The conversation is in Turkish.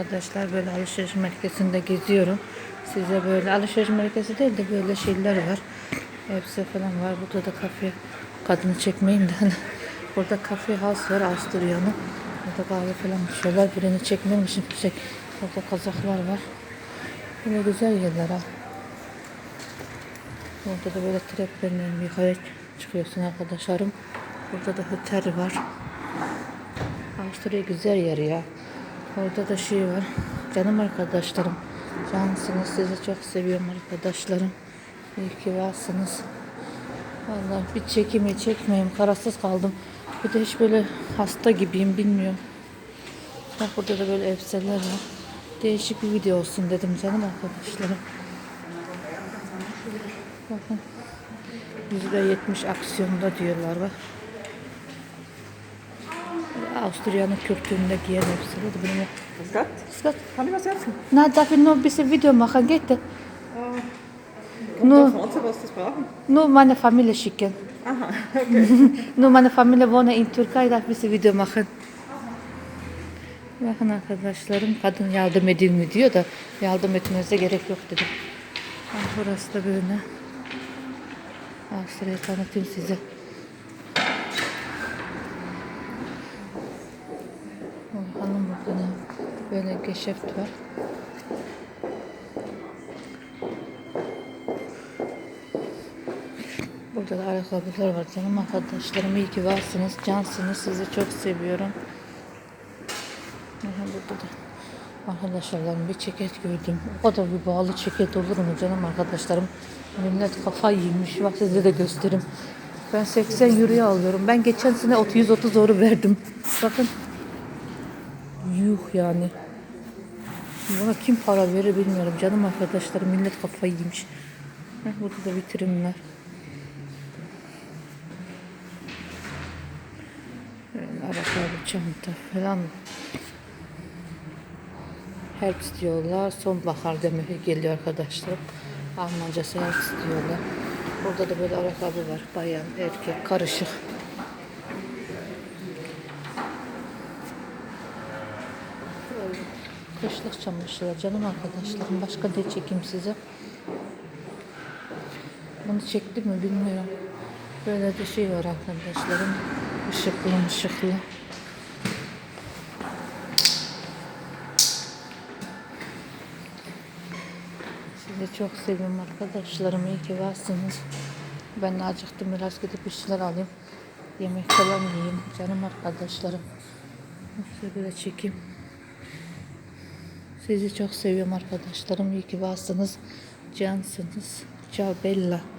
Arkadaşlar böyle alışveriş merkezinde geziyorum. Size böyle alışveriş merkezi değil de böyle şeyler var. Hepsi falan var. Burada da kafe kadını çekmeyeyim de hani burada kafe house var Avusturya'nın. Burada kahve falan içiyorlar. Birini çekmemişim. Çek. Burada kazaklar var. Böyle güzel yerler ha. Burada da böyle traplerle yukarı çıkıyorsun arkadaşlarım. Burada da otel var. Avusturya güzel yer ya. Orada da şey var. Canım arkadaşlarım. Cansınız. Sizi çok seviyorum arkadaşlarım. İyi ki varsınız. Vallahi bir çekimi çekmeyeyim. Kararsız kaldım. Bir de hiç böyle hasta gibiyim bilmiyorum. Bak burada da böyle elbiseler var. Değişik bir video olsun dedim canım arkadaşlarım. Bakın. %70 aksiyonda diyorlar bak. Avusturya'nın kültüründe giyen elbiseler de benim Was Gott? Scott, Kann ich was helfen? na, darf ich nur ein bisschen Video machen? Geht das? Nur- was das brauchen. Nur meine Familie schicken. Aha, okay. Nur meine Familie wohnt in Türkei, darf ein bisschen Video machen. Bakın arkadaşlarım kadın yardım edeyim mi diyor da yardım etmenize gerek yok dedim. Burası da böyle. Avusturya'yı tanıtayım size. Bakalım burada ne? Böyle geschäft var. Burada da ayakkabılar var canım arkadaşlarım. iyi ki varsınız. Cansınız. Sizi çok seviyorum. Burada da arkadaşlarım bir ceket gördüm. O kadar bir bağlı ceket olur mu canım arkadaşlarım? Millet kafa yemiş. Bak size de göstereyim. Ben 80 euroya alıyorum. Ben geçen sene 130 euro verdim. Bakın. Yuh yani. Buna kim para verir bilmiyorum. Canım arkadaşlarım millet kafayı yemiş. Heh, Burada da. Böyle Ayakkabı, çanta falan. Herbst diyorlar. Sonbahar demek geliyor arkadaşlar. Almancası herbst diyorlar. Burada da böyle ayakkabı var. Bayan, erkek, karışık. Kışlık çamaşırlar canım arkadaşlarım. Başka ne çekeyim size? Bunu çektim mi bilmiyorum. Böyle bir şey var arkadaşlarım. Işıklı ışıklı. Sizi çok seviyorum arkadaşlarım. İyi ki varsınız. Ben de acıktım biraz gidip bir şeyler alayım. Yemek falan yiyeyim. Canım arkadaşlarım. Böyle çekeyim. Sizi çok seviyorum arkadaşlarım. İyi ki varsınız. Cansınız. Ciao Bella.